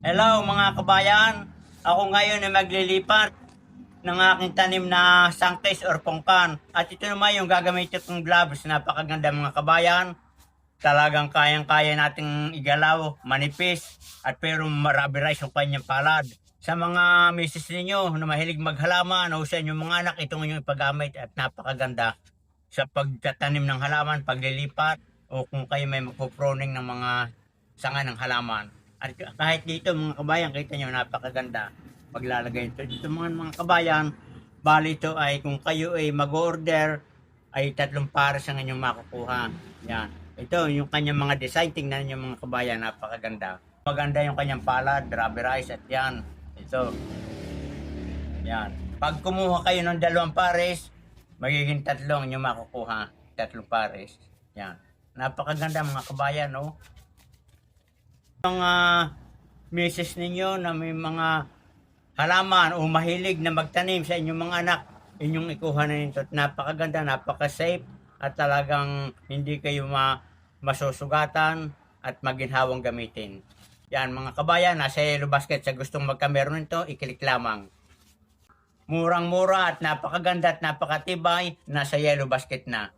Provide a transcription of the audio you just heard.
Hello mga kabayan, ako ngayon ay maglilipat ng aking tanim na sangkis or pongkan. At ito naman yung gagamitin kong gloves, napakaganda mga kabayan. Talagang kayang-kaya nating igalaw, manipis, at pero marabirize yung kanyang palad. Sa mga misis ninyo na mahilig maghalaman o sa inyong mga anak, itong inyong ipagamit at napakaganda sa pagtatanim ng halaman, paglilipat, o kung kayo may magpuproning ng mga sanga ng halaman. At kahit dito mga kabayan, kita nyo napakaganda. Paglalagay ito dito mga, mga kabayan, bali ito ay kung kayo ay mag-order, ay tatlong pares ang inyong makukuha. Yan. Ito yung kanyang mga design, tingnan nyo mga kabayan, napakaganda. Maganda yung kanyang palad, rubberized at yan. Ito. Yan. Pag kumuha kayo ng dalawang pares, magiging tatlong inyong makukuha. Tatlong pares. Yan. Napakaganda mga kabayan, no? Mga misis ninyo na may mga halaman o mahilig na magtanim sa inyong mga anak, inyong ikuha na nito. Napakaganda, napaka-safe at talagang hindi kayo ma masusugatan at maginhawang gamitin. Yan mga kabayan, nasa Yellow Basket sa gustong magkamero nito, iklik lamang. Murang-mura at napakaganda at napakatibay, nasa Yellow Basket na.